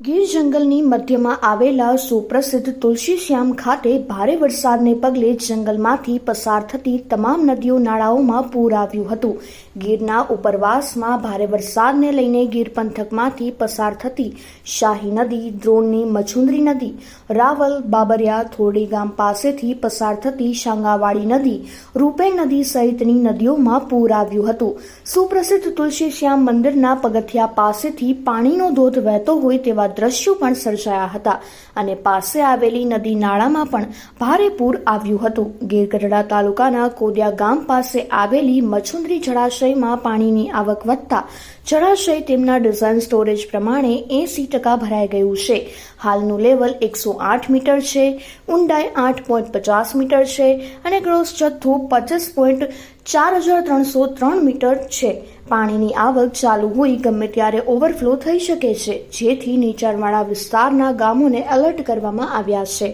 ગીર જંગલની મધ્યમાં આવેલા સુપ્રસિદ્ધ તુલસીશ્યામ ખાતે ભારે વરસાદને પગલે જંગલમાંથી પસાર થતી તમામ નદીઓ નાળાઓમાં પૂર આવ્યું હતું. ગીરના ઉપરવાસમાં ભારે વરસાદને લઈને ગીર પંથકમાંથી પસાર થતી શાહી નદી, દ્રોણની મછુંદરી નદી, રાવલ, બાબરિયા થોડી ગામ પાસેથી પસાર થતી શાંગાવાડી નદી રૂપે નદી સહિતની નદીઓમાં પૂર આવ્યું હતું. સુપ્રસિદ્ધ તુલસીશ્યામ મંદિરના પગથિયા પાસેથી પાણીનો ધોધ વહેતો હોય તેવા દ્રશ્યો પણ સર્જાયા હતા અને પાસે આવેલી નદી નાળામાં પણ ભારે પૂર આવ્યું હતું. ગીરગઢડા તાલુકાના કોદિયા ગામ પાસે આવેલી મછુંદરી જળાશયમાં પાણીની આવક વધતા જળાશય તેમના ડિઝાઇન સ્ટોરેજ પ્રમાણે એસી ટકા ભરાઈ ગયું છે. હાલનું લેવલ એકસો આઠ મીટર છે, ઊંડાઈ આઠ પોઈન્ટ પચાસ મીટર છે અને ગ્રોસ જથ્થો પચીસ પોઈન્ટ ચાર હજાર ત્રણસો ત્રણ મીટર છે. પાણીની આવક ચાલુ હોય ગમે ત્યારે ઓવરફ્લો થઈ શકે છે, જેથી નીચાણવાળા વિસ્તારના ગામોને એલર્ટ કરવામાં આવ્યા છે.